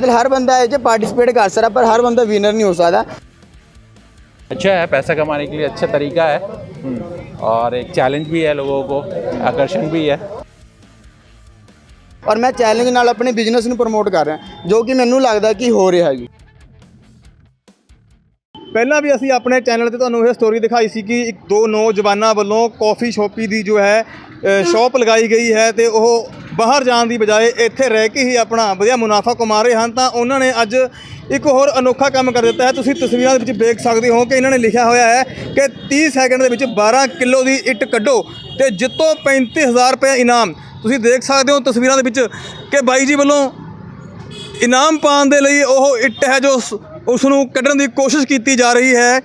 ਮਤਲਬ ਹਰ ਬੰਦਾ ਇਹ 'ਚ ਪਾਰਟਿਸਿਪੇਟ ਕਰ ਸਕਦਾ ਪਰ ਹਰ ਬੰਦਾ ਵਿਨਰ ਨਹੀਂ ਹੋ ਸਕਦਾ अच्छा है पैसा कमाने के लिए अच्छा तरीका है और एक चैलेंज भी है लोगों को आकर्षण भी है ਔਰ ਮੈਂ ਚੈਲੰਜ ਨਾਲ ਆਪਣੇ ਬਿਜ਼ਨਸ ਨੂੰ ਪ੍ਰਮੋਟ ਕਰ ਰਿਹਾ ਜੋ ਕਿ ਮੈਨੂੰ ਲੱਗਦਾ ਕਿ ਹੋ ਰਿਹਾ ਜੀ ਪਹਿਲਾਂ ਵੀ ਅਸੀਂ ਆਪਣੇ ਚੈਨਲ ਤੇ ਤੁਹਾਨੂੰ ਇਹ ਸਟੋਰੀ ਦਿਖਾਈ ਸੀ ਕਿ ਇੱਕ ਦੋ ਨੌਜਵਾਨਾਂ ਵੱਲੋਂ ਕਾਫੀ ਸ਼ੋਪੀ ਦੀ ਜੋ ਹੈ ਸ਼ਾਪ ਲਗਾਈ ਗਈ ਹੈ ਤੇ ਉਹ ਬਾਹਰ ਜਾਣ ਦੀ ਬਜਾਏ ਇੱਥੇ ਰਹਿ ਕੇ ਹੀ ਆਪਣਾ ਵਧੀਆ ਮੁਨਾਫਾ ਕਮਾ ਰਹੇ ਹਨ, ਤਾਂ ਉਹਨਾਂ ਨੇ ਅੱਜ ਇੱਕ ਹੋਰ ਅਨੋਖਾ ਕੰਮ ਕਰ ਦਿੱਤਾ ਹੈ। ਤੁਸੀਂ ਤਸਵੀਰਾਂ ਦੇ ਵਿੱਚ ਦੇਖ ਸਕਦੇ ਹੋ ਕਿ ਇਹਨਾਂ ਨੇ ਲਿਖਿਆ ਹੋਇਆ ਹੈ ਕਿ 30 ਸੈਕਿੰਡ ਦੇ ਵਿੱਚ 12 ਕਿਲੋ ਦੀ ਇੱਟ ਕੱਢੋ ਤੇ ਜਿੱਤੋ 35000 ਰੁਪਏ ਇਨਾਮ। ਤੁਸੀਂ ਦੇਖ ਸਕਦੇ ਹੋ ਤਸਵੀਰਾਂ ਦੇ ਵਿੱਚ ਕਿ ਬਾਈ ਜੀ ਵੱਲੋਂ ਇਨਾਮ ਪਾਉਣ ਦੇ ਲਈ ਉਹ ਇੱਟ ਹੈ ਜੋ ਉਸ ਨੂੰ ਕੱਢਣ ਦੀ ਕੋਸ਼ਿਸ਼ ਕੀਤੀ ਜਾ ਰਹੀ ਹੈ।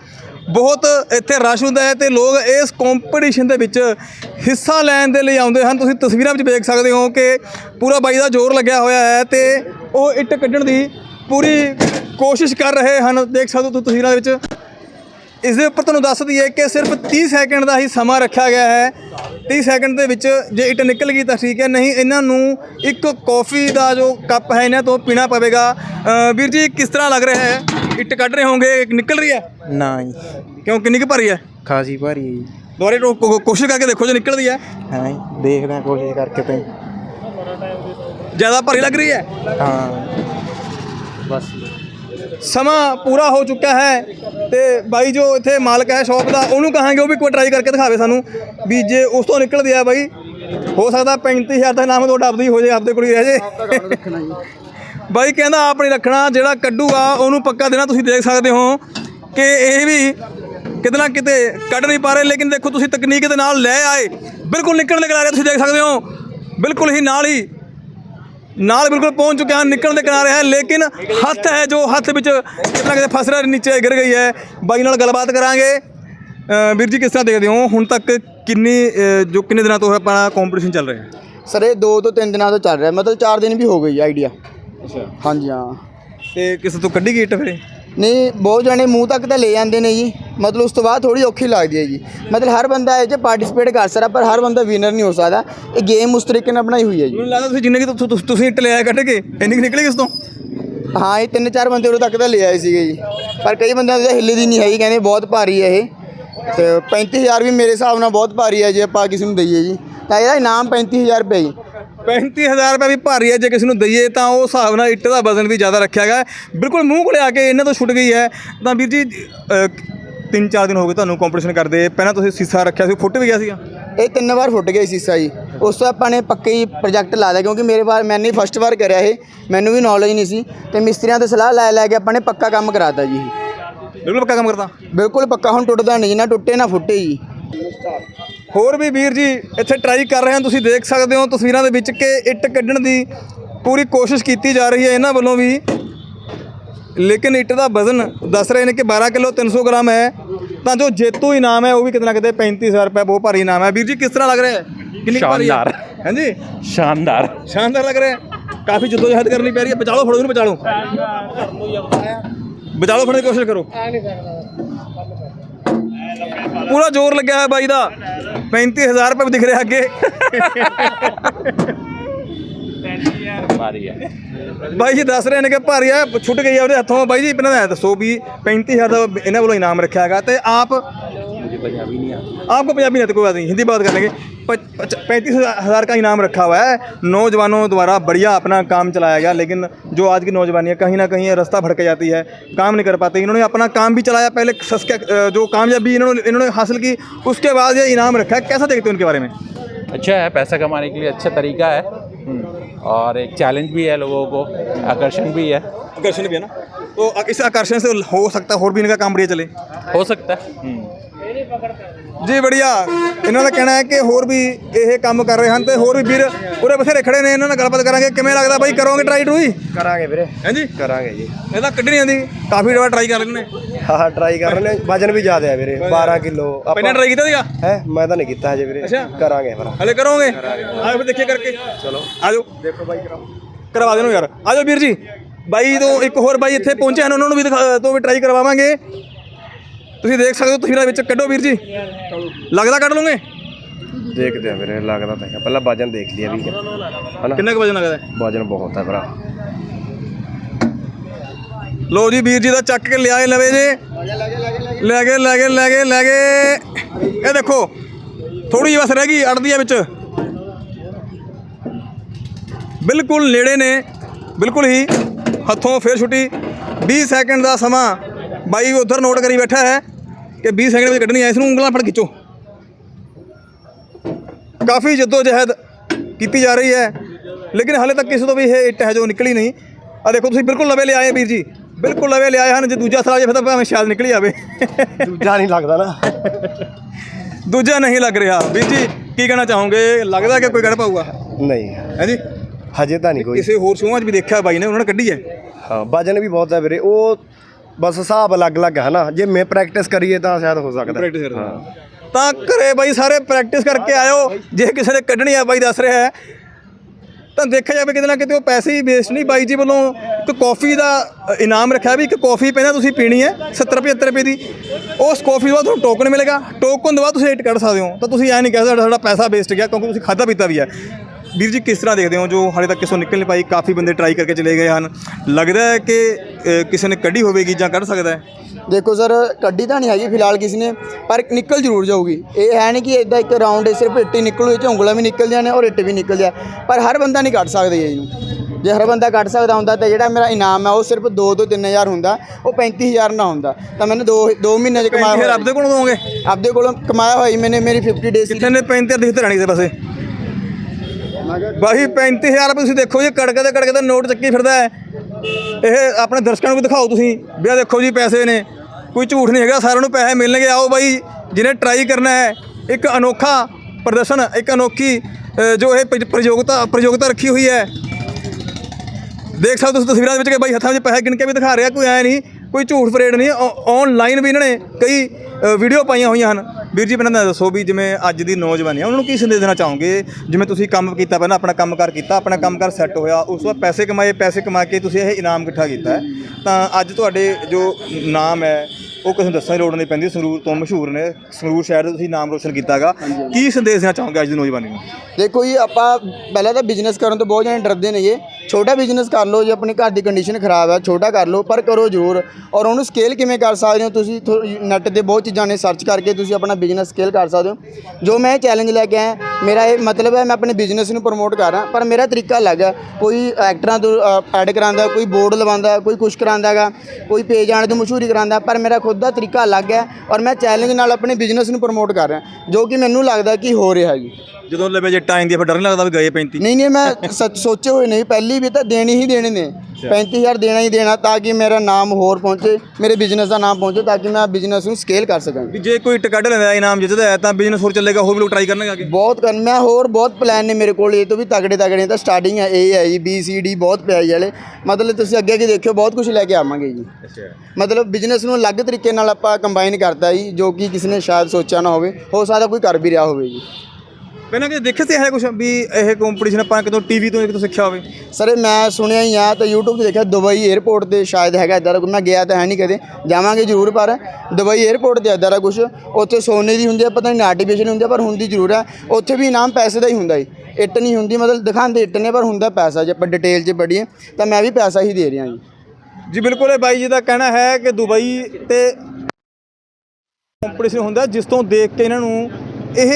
ਬਹੁਤ ਇੱਥੇ ਰਸ਼ ਹੁੰਦਾ ਹੈ ਤੇ ਲੋਕ ਇਸ ਕੰਪੀਟੀਸ਼ਨ ਦੇ ਵਿੱਚ ਹਿੱਸਾ ਲੈਣ ਦੇ ਲਈ ਆਉਂਦੇ ਹਨ। ਤੁਸੀਂ ਤਸਵੀਰਾਂ ਵਿੱਚ ਦੇਖ ਸਕਦੇ ਹੋ ਕਿ ਪੂਰਾ ਬਾਈ ਦਾ ਜ਼ੋਰ ਲੱਗਿਆ ਹੋਇਆ ਹੈ ਤੇ ਉਹ ਇੱਟ ਕੱਢਣ ਦੀ ਪੂਰੀ ਕੋਸ਼ਿਸ਼ ਕਰ ਰਹੇ ਹਨ। ਦੇਖ ਸਕਦੇ ਹੋ ਤੁਸੀਂ ਤਸਵੀਰਾਂ ਦੇ ਵਿੱਚ। ਇਸ ਦੇ ਉੱਪਰ ਤੁਹਾਨੂੰ ਦੱਸ ਦਈਏ ਕਿ ਸਿਰਫ 30 ਸੈਕਿੰਡ ਦਾ ਹੀ ਸਮਾਂ ਰੱਖਿਆ ਗਿਆ ਹੈ। 30 ਸੈਕਿੰਡ ਦੇ ਵਿੱਚ ਜੇ ਇੱਟ ਨਿਕਲ ਗਈ ਤਾਂ ਠੀਕ ਹੈ ਨਹੀਂ ਇਹਨਾਂ ਨੂੰ ਇੱਕ ਕੌਫੀ ਦਾ ਜੋ ਕੱਪ ਹੈ ਇਹਨਾਂ ਤੋਂ ਪੀਣਾ ਪਵੇਗਾ। ਵੀਰ ਜੀ ਕਿਸ ਤਰ੍ਹਾਂ ਲੱਗ ਰਿਹਾ ਹੈ? ਇੱਟ ਕੱਢ ਰਹੇ ਹੋਵੋਗੇ? ਨਿਕਲ ਰਹੀ ਹੈ? ਨਾ ਜੀ। ਕਿਉਂ? ਕਿੰਨੀ ਕੁ ਭਰੀ ਹੈ? ਖਾਸੀ ਭਾਰੀ ਹੈ ਜੀ। ਦੁਬਾਰੇ ਕੋ- ਕੋਸ਼ਿਸ਼ ਕਰਕੇ ਦੇਖੋ ਜੇ ਨਿਕਲਦੀ ਹੈ। ਹਾਂ ਜੀ ਦੇਖਦੇ ਹਾਂ ਕੋਸ਼ਿਸ਼ ਕਰਕੇ ਤੇ। ਜ਼ਿਆਦਾ ਭਾਰੀ ਲੱਗ ਰਹੀ ਹੈ? ਹਾਂ। ਬਸ। ਸਮਾਂ ਪੂਰਾ ਹੋ ਚੁੱਕਾ ਹੈ ਤੇ ਬਾਈ ਜੋ ਇੱਥੇ ਮਾਲਕ ਹੈ ਸ਼ਾਪ ਦਾ, ਉਹਨੂੰ ਕਹਾਂਗੇ ਉਹ ਵੀ ਕੋਈ ਟਰਾਈ ਕਰਕੇ ਦਿਖਾਵੇ ਸਾਨੂੰ ਵੀ ਜੇ ਉਸ ਤੋਂ ਨਿਕਲਦੇ ਆ ਬਾਈ, ਹੋ ਸਕਦਾ 35000 ਦਾ ਨਾਮ ਤੁਹਾਡਾ ਆਪਦੀ ਹੋ ਜੇ, ਆਪਦੇ ਕੋਲ ਹੀ ਰਹਿ ਜੇ। ਬਾਈ ਕਹਿੰਦਾ ਆਪ ਨਹੀਂ ਰੱਖਣਾ, ਜਿਹੜਾ ਕੱਢੂਗਾ ਉਹਨੂੰ ਪੱਕਾ ਦੇਣਾ, ਤੁਸੀਂ ਦੇਖ ਸਕਦੇ ਹੋ ਕਿ ਇਹ ਵੀ ਕਿਤੇ ਨਾ ਕਿਤੇ ਕੱਢ ਨਹੀਂ ਪਾ ਰਹੇ, ਲੇਕਿਨ ਦੇਖੋ ਤੁਸੀਂ ਤਕਨੀਕ ਦੇ ਨਾਲ ਲੈ ਆਏ, ਬਿਲਕੁਲ ਨਿਕਲਣ ਦੇ ਕਿਨਾਰੇ ਤੁਸੀਂ ਦੇਖ ਸਕਦੇ ਹੋ, ਬਿਲਕੁਲ ਹੀ ਨਾਲ ਹੀ ਨਾਲ ਬਿਲਕੁਲ ਪਹੁੰਚ ਚੁੱਕੇ ਹਨ ਨਿਕਲਣ ਦੇ ਕਿਨਾਰੇ ਹੈ ਲੇਕਿਨ ਹੱਥ ਹੈ ਜੋ ਹੱਥ ਵਿੱਚ ਕਿਤੇ ਨਾ ਕਿਤੇ ਫਸ ਰਿਹਾ ਨੀਚੇ ਗਿਰ ਗਈ ਹੈ। ਬਾਈ ਨਾਲ ਗੱਲਬਾਤ ਕਰਾਂਗੇ। ਵੀਰ ਜੀ ਕਿਸ ਤਰ੍ਹਾਂ ਦੇਖਦੇ ਹੋ? ਹੁਣ ਤੱਕ ਕਿੰਨੀ ਜੋ ਕਿੰਨੇ ਦਿਨਾਂ ਤੋਂ ਆਪਣਾ ਕੰਪੀਟੀਸ਼ਨ ਚੱਲ ਰਿਹਾ? ਹੈ ਸਰ ਇਹ 2 ਤੋਂ 3 ਦਿਨਾਂ ਤੋਂ ਚੱਲ ਰਿਹਾ। ਮਤਲਬ 4 ਦਿਨ ਵੀ ਹੋ ਗਈ ਆਈਡੀਆ ਅੱਛਾ। ਹਾਂਜੀ ਹਾਂ। ਤੇ ਕਿਸੇ ਤੋਂ ਕੱਢੀ ਗਈ ਇੱਟ ਫਿਰ? ਨਹੀਂ ਬਹੁਤ ਜਣੇ ਮੂੰਹ ਤੱਕ ਤਾਂ ਲੈ ਜਾਂਦੇ ਨੇ ਜੀ। ਮਤਲਬ ਉਸ ਤੋਂ ਬਾਅਦ ਥੋੜੀ ਔਖੀ ਲੱਗਦੀ ਹੈ ਜੀ। ਮਤਲਬ ਹਰ ਬੰਦਾ ਇਹ 'ਚ ਪਾਰਟਿਸਿਪੇਟ ਕਰ ਸਕਦਾ ਪਰ ਹਰ ਬੰਦਾ ਵਿਨਰ ਨਹੀਂ ਹੋ ਸਕਦਾ। ਇਹ ਗੇਮ ਉਸ ਤਰੀਕੇ ਨਾਲ ਬਣਾਈ ਹੋਈ ਹੈ ਜੀ। ਮੈਨੂੰ ਲੱਗਦਾ ਤੁਸੀਂ ਜਿੰਨੇ ਕਿ ਤੁ- ਤੁ- ਤੁਸੀਂ ਇੱਟ ਲਿਆ ਕੱਢ ਕੇ ਇੰਨੀ ਕੁ ਨਿਕਲੀ ਕਿਸ ਤੋਂ? ਹਾਂ ਇਹ ਤਿੰਨ ਚਾਰ ਬੰਦੇ ਉਦੋਂ ਤੱਕ ਤਾਂ ਲੈ ਆਏ ਸੀਗੇ ਜੀ। ਪਰ ਕਈ ਬੰਦਿਆਂ ਦੀ ਹਿੱਲੀ ਦੀ ਨਹੀਂ ਹੈਗੀ ਕਹਿੰਦੇ ਬਹੁਤ ਭਾਰੀ ਹੈ ਇਹ। ਤੇ 35000 ਵੀ ਮੇਰੇ ਹਿਸਾਬ ਨਾਲ ਬਹੁਤ ਭਾਰੀ ਹੈ ਜੇ ਆਪਾਂ ਕਿਸੇ ਨੂੰ ਦਈਏ ਜੀ। ਤਾਂ ਇਹਦਾ ਇਨਾਮ 35000 ਰੁਪਏ ਜੀ। 35000 ਰੁਪਏ ਵੀ ਭਾਰੀ ਹੈ ਜੇ ਕਿਸੇ ਨੂੰ ਦਈਏ ਤਾਂ ਉਹ ਹਿਸਾਬ ਨਾਲ ਇੱਟ ਦਾ ਵਜ਼ਨ ਵੀ ਜ਼ਿਆਦਾ ਰੱਖਿਆ ਗਿਆ ਹੈ। ਬਿਲਕੁਲ ਮੂੰਹ ਕੋਲੇ ਆ ਕੇ ਇਹਨਾਂ ਤੋਂ ਛੁੱਟ ਗਈ ਹੈ। ਤਾਂ ਵੀਰ ਜੀ ਅ, ਤਿੰਨ ਚਾਰ ਦਿਨ ਹੋ ਗਏ ਤੁਹਾਨੂੰ ਕੰਪੀਟੀਸ਼ਨ ਕਰਦੇ ਪਹਿਲਾਂ ਤੁਸੀਂ ਸੀਸਾ ਰੱਖਿਆ ਸੀ ਫੁੱਟ ਵੀ ਗਿਆ ਸੀਗਾ? ਇਹ ਤਿੰਨ ਵਾਰ ਫੁੱਟ ਗਿਆ ਸੀ ਸੀਸਾ ਜੀ। ਉਸ ਤੋਂ ਆਪਾਂ ਨੇ ਪੱਕੇ ਹੀ ਪ੍ਰੋਜੈਕਟ ਲਾ ਲਿਆ ਕਿਉਂਕਿ ਮੇਰੇ ਵਾਰ ਮੈਨੇ ਫਸਟ ਵਾਰ ਕਰਿਆ ਇਹ। ਮੈਨੂੰ ਵੀ ਨੌਲੇਜ ਨਹੀਂ ਸੀ। ਤੇ ਮਿਸਤਰੀਆਂ ਤੋਂ ਸਲਾਹ ਲੈ ਲੈ ਕੇ ਆਪਾਂ ਨੇ ਪੱਕਾ ਕੰਮ ਕਰਾਤਾ ਜੀ। ਬਿਲਕੁਲ ਪੱਕਾ ਕੰਮ ਕਰਦਾ ਬਿਲਕੁਲ ਪੱਕਾ ਹੁਣ ਟੁੱਟਦਾ ਨਹੀਂ ਜੀ ਨਾ ਟੁੱਟੇ ਨਾ ਫੁੱਟੇ ਜੀ। ਹੋਰ ਵੀ ਵੀਰ ਜੀ ਇੱਥੇ ਟਰਾਈ ਕਰ ਰਹੇ ਹਨ ਤੁਸੀਂ ਦੇਖ ਸਕਦੇ ਹੋ ਤਸਵੀਰਾਂ ਦੇ ਵਿੱਚ ਕਿ ਇੱਟ ਕੱਢਣ ਦੀ ਪੂਰੀ ਕੋਸ਼ਿਸ਼ ਕੀਤੀ ਜਾ ਰਹੀ ਹੈ। ਇਹਨਾਂ ਵੱਲੋਂ ਵੀ ਲੇਕਿਨ ਇੱਟ ਦਾ ਵਜ਼ਨ ਦੱਸ ਰਹੇ ਨੇ ਕਿ 12 ਕਿਲੋ 300 ਗ੍ਰਾਮ ਹੈ। ਤਾਂ ਜੋ ਜੇਤੂ ਇਨਾਮ ਹੈ ਉਹ ਵੀ ਕਿਤਨਾ ਕਿਤੇ 35000 ਰੁਪਏ ਬਹੁਤ ਭਾਰੀ ਇਨਾਮ ਹੈ। ਵੀਰ ਜੀ ਕਿਸ ਤਰ੍ਹਾਂ ਲੱਗ ਰਿਹਾ ਹੈ? ਕਿੰਨੀ ਭਾਰੀ ਹੈ? ਹਾਂਜੀ? ਸ਼ਾਨਦਾਰ। ਸ਼ਾਨਦਾਰ ਲੱਗ ਰਿਹਾ ਕਾਫੀ ਜਦੋ ਜਹਿਦ ਕਰਨੀ ਪੈ ਰਹੀ ਹੈ। ਬਚਾਲੋ ਫੜੋ ਇਹਨੂੰ ਬਚਾਲੋ ਬਚਾਲੋ ਫੜਨ ਦੀ ਕੋਸ਼ਿਸ਼ ਕਰੋ। ਪੂਰਾ ਜ਼ੋਰ ਲੱਗਿਆ ਹੈ ਬਾਈ ਦਾ। 35000 ਰੁਪਏ ਵੀ ਦਿਖ ਰਿਹਾ ਅੱਗੇ। ਬਾਈ ਜੀ ਦੱਸ ਰਹੇ ਨੇ ਕਿ ਭਾਰੀ ਆ ਛੁੱਟ ਗਈ ਆ ਉਹਦੇ ਹੱਥੋਂ। ਬਾਈ ਜੀ ਇਹਨਾਂ ਦਾ ਦੱਸੋ ਵੀ 35000 ਦਾ ਇਹਨਾਂ ਵੱਲੋਂ ਇਨਾਮ ਰੱਖਿਆ ਹੈਗਾ ਤੇ ਆਪ मुझे पंजाबी नहीं आता। आपको पंजाबी नहीं आती कोई बात नहीं हिंदी बात कर लेंगे। पैंतीस हज़ार का इनाम रखा हुआ है। नौजवानों द्वारा बढ़िया अपना काम चलाया गया लेकिन जो आज की नौजवानी है कहीं ना कहीं रास्ता भड़क जाती है काम नहीं कर पाती। इन्होंने अपना काम भी चलाया पहले सस्के जो कामयाबी इन्होंने इन्होंने हासिल की उसके बाद ये इनाम रखा है। कैसा देखते हैं उनके बारे में? अच्छा है पैसा कमाने के लिए अच्छा तरीका है। और एक चैलेंज भी है लोगों को आकर्षण भी है। आकर्षण भी है ना? तो इस आकर्षण से हो सकता है और भी इनका काम बढ़िया चले। हो सकता है। ਜੀ ਬੜੀਆ ਇਹਨਾਂ ਦਾ ਕਹਿਣਾ ਹੈ ਕਿ ਹੋਰ ਵੀ ਇਹ ਕੰਮ ਕਰ ਰਹੇ ਹਨ ਤੇ ਹੋਰ ਵੀ ਵੀਰ ਉਰੇ ਬਥੇਰੇ ਖੜੇ ਨੇ ਇਹਨਾਂ ਨਾਲ ਗੱਲਬਾਤ ਕਰਾਂਗੇ। ਕਿਵੇਂ ਲੱਗਦਾ ਬਾਈ ਕਰੋਗੇ ਟਰਾਈ ਟਰੂਈ ਕਰਾਂਗੇ ਵੀਰੇ। ਹਾਂਜੀ? ਕਰਾਂਗੇ ਜੀ। ਇਹ ਤਾਂ ਕੱਢਣੀ ਆਂਦੀ ਕਾਫੀ ਵਾਰ ਟਰਾਈ ਕਰ ਲੈਣੇ ਹਾਂ ਟਰਾਈ ਕਰ ਰਹੇ ਵਜਨ ਵੀ ਜ਼ਿਆਦਾ ਹੈ ਵੀਰੇ 12 ਕਿਲੋ। ਪਹਿਲਾਂ ਟਰਾਈ ਕੀਤਾ ਸੀਗਾ? ਹੈ? ਮੈਂ ਤਾਂ ਨਹੀਂ ਕੀਤਾ ਹਜੇ ਵੀਰੇ। ਕਰਾਂਗੇ ਫਿਰ ਹਲੇ ਕਰੋਗੇ? ਆਓ ਫਿਰ ਦੇਖੀਏ ਕਰਕੇ। ਚਲੋ। ਆਜੋ। ਦੇਖੋ ਬਾਈ ਕਰਾਓ। ਕਰਵਾ ਦੇਣੋ ਯਾਰ। ਆਜੋ ਵੀਰ ਜੀ। ਬਾਈ ਤੋਂ ਇੱਕ ਹੋਰ ਬਾਈ ਇੱਥੇ ਪਹੁੰਚੇ ਹਨ ਉਹਨਾਂ ਨੂੰ ਵੀ ਦਿਖਾ- ਤੋਂ ਵੀ ਟਰਾਈ ਕਰਵਾਵਾਂਗੇ। ਤੁਸੀਂ ਦੇਖ ਸਕਦੇ ਹੋ ਤਸਵੀਰਾਂ ਵਿੱਚ ਕੱਢੋ ਵੀਰ ਜੀ। ਲੱਗਦਾ ਕੱਢ ਲਓਗੇ? ਦੇਖਦੇ ਆ ਵੀਰੇ ਲੱਗਦਾ ਤਾਂ ਹੈ। ਪਹਿਲਾਂ ਵਜਨ ਦੇਖ ਲਿਆ ਵੀ। ਹਨਾ? ਕਿੰਨਾ ਕੁ ਵਜਨ ਲੱਗਦਾ? ਹੈ? ਵਜਨ ਬਹੁਤ ਹੈ ਭਰਾ। ਲੋ ਜੀ ਵੀਰ ਜੀ ਦਾ ਚੱਕ ਕੇ ਲਿਆਏ ਲਵੇ ਜੇ। ਲੈ ਗਏ ਲੈ ਗਏ ਲੈ ਗਏ ਲੈ ਗਏ। ਇਹ ਦੇਖੋ ਥੋੜੀ ਜਿਹੀ ਬਸ ਰਹਿ ਗਈ ਅੜਦੀ ਆ ਵਿੱਚ। ਬਿਲਕੁਲ ਨੇੜੇ ਨੇ ਬਿਲਕੁਲ ਹੀ ਹੱਥੋਂ ਫੇਰ ਛੁੱਟੀ। 20 ਸੈਕਿੰਡ ਦਾ ਸਮਾਂ। ਬਾਈ ਉਧਰ ਨੋਟ ਕਰੀ ਬੈਠਾ ਹੈ ਕਿ 20 ਸੈਕਿੰਡ ਵਿੱਚ ਕੱਢਣੀ ਹੈ ਇਸ ਨੂੰ ਉਂਗਲਾਂ ਫੜ ਖਿੱਚੋ। ਕਾਫੀ ਜੱਦੋ ਜਹਿਦ ਕੀਤੀ ਜਾ ਰਹੀ ਹੈ ਲੇਕਿਨ ਹਾਲੇ ਤੱਕ ਕਿਸੇ ਤੋਂ ਵੀ ਇਹ ਇੱਟ ਹੈ ਜੋ ਨਿਕਲੀ ਨਹੀਂ। ਆ ਦੇਖੋ ਤੁਸੀਂ ਬਿਲਕੁਲ ਲਵੇ ਲਿਆਏ ਵੀਰ ਜੀ ਬਿਲਕੁਲ ਲਵੇ ਲਿਆਏ ਹਨ ਜੇ ਦੂਜਾ ਸਰਾ ਜੇ ਫਿਰ ਤਾਂ ਭਾਵੇਂ ਸ਼ਾਇਦ ਨਿਕਲ ਜਾਵੇ। ਦੂਜਾ ਨਹੀਂ ਲੱਗਦਾ ਨਾ। ਦੂਜਾ ਨਹੀਂ ਲੱਗ ਰਿਹਾ। ਵੀਰ ਜੀ ਕੀ ਕਹਿਣਾ ਚਾਹੋਗੇ? ਲੱਗਦਾ ਕਿ ਕੋਈ ਕੱਢ ਪਾਊਗਾ? ਨਹੀਂ। ਹੈ ਜੀ? ਹਜੇ ਤਾਂ ਨਹੀਂ ਕੋਈ। ਕਿਸੇ ਹੋਰ ਸ਼ੋਆਂ 'ਚ ਵੀ ਦੇਖਿਆ ਬਾਈ ਨੇ ਉਹਨਾਂ ਨੇ ਕੱਢੀ ਹੈ। ਹਾਂ ਵਜਨ ਵੀ ਬਹੁਤ ਹੈ ਵੀਰੇ। ਉਹ ਬਸ ਹਿਸਾਬ ਅਲੱਗ-ਅਲੱਗ ਹੈ ਨਾ। ਜੇ ਮੈਂ ਪ੍ਰੈਕਟਿਸ ਕਰੀਏ ਤਾਂ ਸ਼ਾਇਦ ਹੋ ਸਕਦਾ। ਪ੍ਰੈਕਟਿਸ ਕਰਦਾ ਤਾਂ ਘਰੇ ਬਾਈ ਸਾਰੇ ਪ੍ਰੈਕਟਿਸ ਕਰਕੇ ਆਇਓ। ਜੇ ਕਿਸੇ ਨੇ ਕੱਢਣੀ ਆ ਬਾਈ ਦੱਸ ਰਿਹਾ ਹੈ। ਤਾਂ ਦੇਖਿਆ ਜਾਵੇ ਕਿਤੇ ਨਾ ਕਿਤੇ ਉਹ ਪੈਸੇ ਹੀ ਵੇਸਟ ਨਹੀਂ। ਬਾਈ ਜੀ ਵੱਲੋਂ ਇੱਕ ਕਾਫੀ ਦਾ ਇਨਾਮ ਰੱਖਿਆ ਵੀ ਇੱਕ ਕਾਫੀ ਪੈਣਾ ਤੁਸੀਂ ਪੀਣੀ ਹੈ 70 75 ਰੁਪਏ ਦੀ। ਉਸ ਕਾਫੀ ਤੋਂ ਬਾਅਦ ਤੁਹਾਨੂੰ ਟੋਕਨ ਮਿਲੇਗਾ। ਟੋਕਨ ਤੋਂ ਬਾਅਦ ਤੁਸੀਂ ਰੇਟ ਕੱਢ ਸਕਦੇ ਹੋ। ਤਾਂ ਤੁਸੀਂ ਐ ਨਹੀਂ ਕਹਿ ਸਕਦੇ ਸਾਡਾ ਪੈਸਾ ਵੇਸਟ ਗਿਆ ਕਿਉਂਕਿ ਤੁਸੀਂ ਖਾਦਾ ਪੀਤਾ ਵੀ ਹੈ। ਵੀਰ ਜੀ ਕਿਸ ਤਰ੍ਹਾਂ ਦੇਖਦੇ ਹੋ ਜੋ ਹਾਲੇ ਤੱਕ ਕਿਸੇ ਨਿਕਲ ਨਹੀਂ ਪਾਈ? ਕਾਫੀ ਬੰਦੇ ਟਰਾਈ ਕਰਕੇ ਚਲੇ ਗਏ ਹਨ। ਲੱਗਦਾ ਹੈ ਕਿ ਅ, ਕਿਸੇ ਨੇ ਕੱਢੀ ਹੋਵੇਗੀ ਜਾਂ ਕੱਢ ਸਕਦਾ ਹੈ? ਦੇਖੋ ਸਰ ਕੱਢੀ ਤਾਂ ਨਹੀਂ ਹੈਗੀ ਫਿਲਹਾਲ ਕਿਸੇ ਨੇ ਪਰ ਨਿਕਲ ਜ਼ਰੂਰ ਜਾਊਗੀ। ਇਹ ਹੈ ਨਹੀਂ ਕਿ ਇਦਾਂ ਇੱਕ ਰਾਉਂਡ ਸਿਰਫ ਇੱਟ ਹੀ ਨਿਕਲੂ ਇਹ 'ਚ ਉਂਗਲਾਂ ਵੀ ਨਿਕਲ ਜਾਣ ਔਰ ਇੱਟ ਵੀ ਨਿਕਲ ਜਾ ਪਰ ਹਰ ਬੰਦਾ ਨਹੀਂ ਕੱਢ ਸਕਦਾ ਜੀ ਇਹਨੂੰ। ਜੇ ਹਰ ਬੰਦਾ ਕੱਢ ਸਕਦਾ ਹੁੰਦਾ ਤਾਂ ਜਿਹੜਾ ਮੇਰਾ ਇਨਾਮ ਹੈ ਉਹ ਸਿਰਫ 2 ਤੋਂ 3000 ਹੁੰਦਾ ਉਹ 35000 ਨਾ ਹੁੰਦਾ। ਤਾਂ ਮੈंने 2 2 ਮਹੀਨੇ ਚ ਕਮਾਇਆ ਫਿਰ ਹੋਇਆ ਆਪਦੇ ਕੋਲੋਂ ਦੋਗੇ ਆਪਦੇ ਕੋਲੋਂ ਕਮਾਇਆ ਹੋਇਆ ਜੀ ਮੈंने ਮੇਰੀ 50 ਡੇਜ਼ ਕਿੱਥੇ ਨੇ 35 ਦਿਖਦੇ ਰਹਿਣੀ ਦੇ ਪਾਸੇ? ਬਾਈ 35000 ਰੁਪਏ ਤੁਸੀਂ ਦੇਖੋ ਜੀ, ਕੜਕੇ ਦੇ ਕੜਕੇ ਦਾ ਨੋਟ ਚੱਕੀ ਫਿਰਦਾ ਹੈ। ਇਹ ਆਪਣੇ ਦਰਸ਼ਕਾਂ ਨੂੰ ਵੀ ਦਿਖਾਓ ਤੁਸੀਂ, ਵੀ ਆਹ ਦੇਖੋ ਜੀ ਪੈਸੇ ਨੇ। ਕੋਈ ਝੂਠ ਨਹੀਂ ਹੈਗਾ, ਸਾਰਿਆਂ ਨੂੰ ਪੈਸੇ ਮਿਲਣਗੇ। ਆਓ ਬਾਈ, ਜਿਹਨੇ ਟਰਾਈ ਕਰਨਾ ਹੈ, ਇੱਕ ਅਨੋਖਾ ਪ੍ਰਦਰਸ਼ਨ, ਇੱਕ ਅਨੋਖੀ ਜੋ ਇਹ ਪ੍ਰਜ- ਪ੍ਰਯੋਗਤਾ ਪ੍ਰਯੋਗਤਾ ਰੱਖੀ ਹੋਈ ਹੈ। ਦੇਖ ਸਕਦੇ ਤੁਸੀਂ ਤਸਵੀਰਾਂ ਦੇ ਵਿੱਚ ਕਿ ਬਾਈ ਹੱਥਾਂ ਵਿੱਚ ਪੈਸੇ ਗਿਣ ਕੇ ਵੀ ਦਿਖਾ ਰਿਹਾ, ਕੋਈ ਐ ਨਹੀਂ, ਕੋਈ ਝੂਠ ਫਰੇਡ ਨਹੀਂ ਆਨਲਾਈਨ ਵੀ ਇਹਨਾਂ ਨੇ ਕਈ ਵੀਡੀਓ ਪਾਈਆਂ ਹੋਈਆਂ ਹਨ। ਵੀਰ ਜੀ ਤਾਂ ਦੱਸੋ ਵੀ ਜਿਵੇਂ ਅੱਜ ਦੀ ਨੌਜਵਾਨੀ ਆ ਉਹਨਾਂ ਨੂੰ ਕੀ ਸੰਦੇਸ਼ ਦੇਣਾ ਚਾਹੋਗੇ? ਜਿਵੇਂ ਤੁਸੀਂ ਕੰਮ ਕੀਤਾ ਪਹਿਲਾਂ ਆਪਣਾ ਕੰਮਕਾਰ ਕੀਤਾ ਆਪਣਾ ਕੰਮਕਾਰ ਸੈੱਟ ਹੋਇਆ ਉਸ ਤੋਂ ਬਾਅਦ ਪੈਸੇ ਕਮਾਏ ਪੈਸੇ ਕਮਾ ਕੇ ਤੁਸੀਂ ਇਹ ਇਨਾਮ ਇਕੱਠਾ ਕੀਤਾ ਤਾਂ ਅੱਜ ਤੁਹਾਡੇ ਜੋ ਨਾਮ ਹੈ ਉਹ ਕਿਸੇ ਨੂੰ ਦੱਸਣ ਦੀ ਲੋੜ ਨਹੀਂ ਪੈਂਦੀ ਸੰਗਰੂਰ ਤੋਂ ਮਸ਼ਹੂਰ ਨੇ ਸੰਗਰੂਰ ਸ਼ਹਿਰ ਦਾ ਤੁਸੀਂ ਨਾਮ ਰੋਸ਼ਨ ਕੀਤਾਗਾ ਕੀ ਸੰਦੇਸ਼ ਦੇਣਾ ਚਾਹੋਗੇ ਅੱਜ ਦੀ ਨੌਜਵਾਨੀ ਨੂੰ? ਦੇਖੋ ਜੀ ਆਪਾਂ ਪਹਿਲਾਂ ਤਾਂ ਬਿਜ਼ਨਸ ਕਰਨ ਤੋਂ ਬਹੁਤ ਜਣੇ ਡਰਦੇ ਨੇਗੇ। ਛੋਟਾ ਬਿਜ਼ਨਸ ਕਰ ਲਓ, ਜੇ ਆਪਣੇ ਘਰ ਦੀ ਕੰਡੀਸ਼ਨ ਖਰਾਬ ਹੈ, ਛੋਟਾ ਕਰ ਲਓ, ਪਰ ਕਰੋ ਜ਼ਰੂਰ। ਔਰ ਉਹਨੂੰ ਸਕੇਲ ਕਿਵੇਂ ਕਰ ਸਕਦੇ ਹੋ ਤੁਸੀਂ? ਨੈੱਟ ਤੇ ਬਹੁਤ ਚੀਜ਼ਾਂ ਨੇ ਸਰਚ ਕਰਕੇ ਤੁਸੀਂ ਆਪਣਾ ਬਿਜ਼ਨਸ ਸਕੇਲ ਕਰ ਸਕਦੇ ਹੋ। ਜੋ ਮੈਂ ਇਹ ਚੈਲੰਜ ਲੈ ਕੇ ਆਇਆ, ਮੇਰਾ ਇਹ ਮਤਲਬ ਹੈ, ਮੈਂ ਆਪਣੇ ਬਿਜ਼ਨਸ ਨੂੰ ਪ੍ਰਮੋਟ ਕਰ ਰਿਹਾ, ਪਰ ਮੇਰਾ ਤਰੀਕਾ ਅਲੱਗ ਹੈ। ਕੋਈ ਐਕਟਰਾਂ ਤੋਂ ਐਡ ਕਰਾਉਂਦਾ, ਕੋਈ ਬੋਰਡ ਲਵਾਉਂਦਾ, ਕੋਈ ਕੁਛ ਕਰਾਉਂਦਾ ਹੈਗਾ, ਕੋਈ ਪੇਜ ਆਣ ਤੋਂ ਮਸ਼ਹੂਰੀ ਕਰਾਉਂਦਾ, ਪਰ ਮੇਰਾ ਖੁਦ ਦਾ ਤਰੀਕਾ ਅਲੱਗ ਹੈ ਔਰ ਮੈਂ ਚੈਲੰਜ ਨਾਲ ਆਪਣੇ ਬਿਜ਼ਨਸ ਨੂੰ ਪ੍ਰਮੋਟ ਕਰ ਰਿਹਾ, ਜੋ ਕਿ ਮੈਨੂੰ ਲੱਗਦਾ ਕਿ ਹੋ ਰਿਹਾ ਜੀ। ਜਦੋਂ ਲਵੇ ਜੇ ਟਾਈਮ ਦੀ ਫਿਰ ਡਰ ਨਹੀਂ ਲੱਗਦਾ ਵੀ ਗਏ 35 ਨਹੀਂ ਨਹੀਂ ਮੈਂ ਸੱਚ ਸੋਚੇ ਹੋਏ ਨਹੀਂ ਪਹਿਲੀ ਵੀ ਤਾਂ ਦੇਣੀ ਹੀ ਦੇਣੇ ਨੇ। 35000 ਦੇਣਾ ਹੀ ਦੇਣਾ ਤਾਂ ਕਿ ਮੇਰਾ ਨਾਮ ਹੋਰ ਪਹੁੰਚੇ ਮੇਰੇ ਬਿਜ਼ਨਸ ਦਾ ਨਾਮ ਪਹੁੰਚੇ ਤਾਂ ਕਿ ਮੈਂ ਬਿਜ਼ਨਸ ਨੂੰ ਸਕੇਲ ਕਰ ਸਕਾਂ। ਵੀ ਜੇ ਕੋਈ ਟਿਕਟ ਲੈਂਦਾ ਇਨਾਮ ਜਿੱਤਦਾ ਹੈ ਤਾਂ ਬਿਜ਼ਨਸ ਹੋਰ ਚੱਲੇਗਾ ਹੋਰ ਵੀ ਲੋਕ ਟਰਾਈ ਕਰਨਗੇ ਅੱਗੇ। ਬਹੁਤ ਕਰਨ ਮੈਂ ਹੋਰ ਬਹੁਤ ਪਲਾਨ ਨੇ ਮੇਰੇ ਕੋਲ ਇਹ ਤੋਂ ਵੀ ਤਗੜੇ ਤਗੜੇ ਤਾਂ ਸਟਾਰਟਿੰਗ ਹੈ ਇਹ ਹੈ ਜੀ ਬੀ ਸੀ ਡੀ ਬਹੁਤ ਪਿਆ ਜੀ ਵਾਲੇ ਮਤਲਬ ਤੁਸੀਂ ਅੱਗੇ ਅੱਗੇ ਦੇਖਿਓ ਬਹੁਤ ਕੁਝ ਲੈ ਕੇ ਆਵਾਂਗੇ ਜੀ। ਅੱਛਾ। ਮਤਲਬ ਬਿਜ਼ਨਸ ਨੂੰ ਅਲੱਗ ਤਰੀਕੇ ਨਾਲ ਆਪਾਂ ਕੰਬਾਈਨ ਕਰਤਾ ਜੀ ਜੋ ਕਿ ਕਿਸੇ ਨੇ ਸ਼ਾਇਦ ਸੋਚਿਆ ਨਾ ਹੋਵੇ ਹੋ ਸਕਦਾ ਕੋਈ ਕਰ ਵੀ ਰਿਹਾ ਹੋਵੇ ਜੀ। ਪਹਿਲਾਂ ਕਿ ਦੇਖਿਆ ਸੀ ਹੈ ਕੁਝ ਵੀ ਇਹ ਕੰਪੀਟੀਸ਼ਨ ਆਪਾਂ ਕਿਤੋਂ ਟੀਵੀ ਤੋਂ ਕਿਤੋਂ ਸਿੱਖਿਆ ਹੋਵੇ? ਸਰ ਇਹ ਮੈਂ ਸੁਣਿਆ ਹੀ ਆ ਤਾਂ YouTube ਤੇ ਦੇਖਿਆ ਦੁਬਈ 에ਅਰਪੋਰਟ ਤੇ ਸ਼ਾਇਦ ਹੈਗਾ ਇਦਾਂ ਦਾ ਕੁਛ। ਮੈਂ ਗਿਆ ਤਾਂ ਹੈ ਨਹੀਂ ਕਦੇ। ਜਾਵਾਂਗੇ ਜ਼ਰੂਰ ਪਰ ਦੁਬਈ 에ਅਰਪੋਰਟ ਤੇ ਇਦਾਂ ਦਾ ਕੁਝ ਉੱਥੇ ਸੋਨੇ ਦੀ ਹੁੰਦੀ ਹੈ ਪਤਾ ਨਹੀਂ ਆਰਟੀਫੀਸ਼ੀਅਲ ਹੁੰਦੀ ਹੈ ਪਰ ਹੁੰਦੀ ਜ਼ਰੂਰ ਹੈ ਉੱਥੇ ਵੀ ਇਨਾਮ ਪੈਸੇ ਦਾ ਹੀ ਹੁੰਦਾ ਜੀ ਇੱਟ ਨਹੀਂ ਹੁੰਦੀ ਮਤਲਬ ਦਿਖਾਉਂਦੇ ਇੱਟ ਨੇ ਪਰ ਹੁੰਦਾ ਪੈਸਾ ਜੇ ਆਪਾਂ ਡਿਟੇਲ 'ਚ ਪੜ੍ਹੀਏ ਤਾਂ ਮੈਂ ਵੀ ਪੈਸਾ ਹੀ ਦੇ ਰਿਹਾ ਜੀ। ਜੀ ਬਿਲਕੁਲ ਇਹ ਬਾਈ ਜੀ ਦਾ ਕਹਿਣਾ ਹੈ ਕਿ ਦੁਬਈ ਤੇ ਕੰਪੀਟੀਸ਼ਨ ਹੁੰਦਾ ਜਿਸ ਤੋਂ ਦੇਖ ਕੇ ਇਹਨਾਂ ਨੂੰ ਇਹ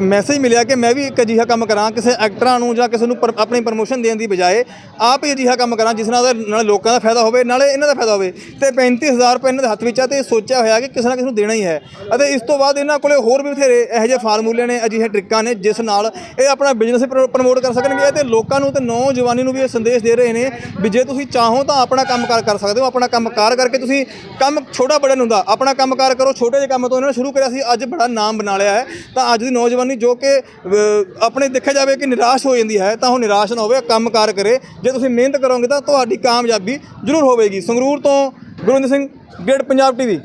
ਮੈਸੇਜ ਮਿਲਿਆ ਕਿ ਮੈਂ ਵੀ ਇੱਕ ਅਜਿਹਾ ਕੰਮ ਕਰਾਂ, ਕਿਸੇ ਐਕਟਰਾਂ ਨੂੰ ਜਾਂ ਕਿਸੇ ਨੂੰ ਪਰ- ਆਪਣੀ ਪ੍ਰਮੋਸ਼ਨ ਦੇਣ ਦੀ ਬਜਾਏ ਆਪ ਹੀ ਅਜਿਹਾ ਕੰਮ ਕਰਾਂ, ਜਿਸ ਨਾਲ ਉਹਦੇ- ਨਾਲੇ ਲੋਕਾਂ ਦਾ ਫਾਇਦਾ ਹੋਵੇ, ਨਾਲੇ ਇਹਨਾਂ ਦਾ ਫਾਇਦਾ ਹੋਵੇ। ਤੇ 35000 ਰੁਪਏ ਇਹਨਾਂ ਦੇ ਹੱਥ ਵਿੱਚ ਆ ਤੇ ਇਹ ਸੋਚਿਆ ਹੋਇਆ ਕਿ ਕਿਸੇ ਨਾ ਕਿਸੇ ਨੂੰ ਦੇਣਾ ਹੀ ਹੈ। ਅਤੇ ਇਸ ਤੋਂ ਬਾਅਦ ਇਹਨਾਂ ਕੋਲੇ ਹੋਰ ਵੀ ਬਥੇਰੇ ਇਹੋ ਜਿਹੇ ਫਾਰਮੂਲੇ ਨੇ, ਅਜਿਹੇ ਟ੍ਰਿਕਾਂ ਨੇ, ਜਿਸ ਨਾਲ ਇਹ ਆਪਣਾ ਬਿਜ਼ਨਸ ਪ੍ਰਮੋਟ ਕਰ ਸਕਣਗੇ ਤੇ ਲੋਕਾਂ ਨੂੰ ਤੇ ਨੌਜਵਾਨੀ ਨੂੰ ਵੀ ਇਹ ਸੰਦੇਸ਼ ਦੇ ਰਹੇ ਨੇ ਵੀ ਜੇ ਤੁਸੀਂ ਚਾਹੋ ਤਾਂ ਆਪਣਾ ਕੰਮਕਾਰ ਕਰ ਸਕਦੇ ਹੋ, ਆਪਣਾ ਕੰਮਕਾਰ ਕਰਕੇ ਤੁਸੀਂ ਕੰਮ ਛੋਟਾ ਬੜਾ ਨੂੰ ਹੁੰਦਾ, ਆਪਣਾ ਕੰਮਕਾਰ ਕਰੋ, ਛੋਟੇ ਜਿਹੇ ਕੰਮ ਤੋਂ ਇਹਨਾਂ ਨੇ ਸ਼ੁਰੂ ਕਰਿਆ ਸੀ, ਅੱਜ ਬੜਾ ਨਾਮ ਬਣਾ ਲਿਆ ਹੈ। ਤਾਂ ਅੱਜ ਦੀ ਨੌਜਵਾਨੀ ਜੋ ਕਿ ਆਪਣੇ ਦੇਖਿਆ ਜਾਵੇ ਕਿ ਨਿਰਾਸ਼ ਹੋ ਜਾਂਦੀ ਹੈ, ਤਾਂ ਉਹ ਨਿਰਾਸ਼ ਨਾ ਹੋਵੇ ਕੰਮਕਾਰ ਕਰੇ। ਜੇ ਤੁਸੀਂ ਮਿਹਨਤ ਕਰੋਗੇ ਤਾਂ ਤੁਹਾਡੀ ਕਾਮਯਾਬੀ ਜ਼ਰੂਰ ਹੋਵੇਗੀ। ਸੰਗਰੂਰ ਤੋਂ ਗੁਰਵਿੰਦਰ ਸਿੰਘ, ਗੇਟ ਪੰਜਾਬ ਟੀਵੀ।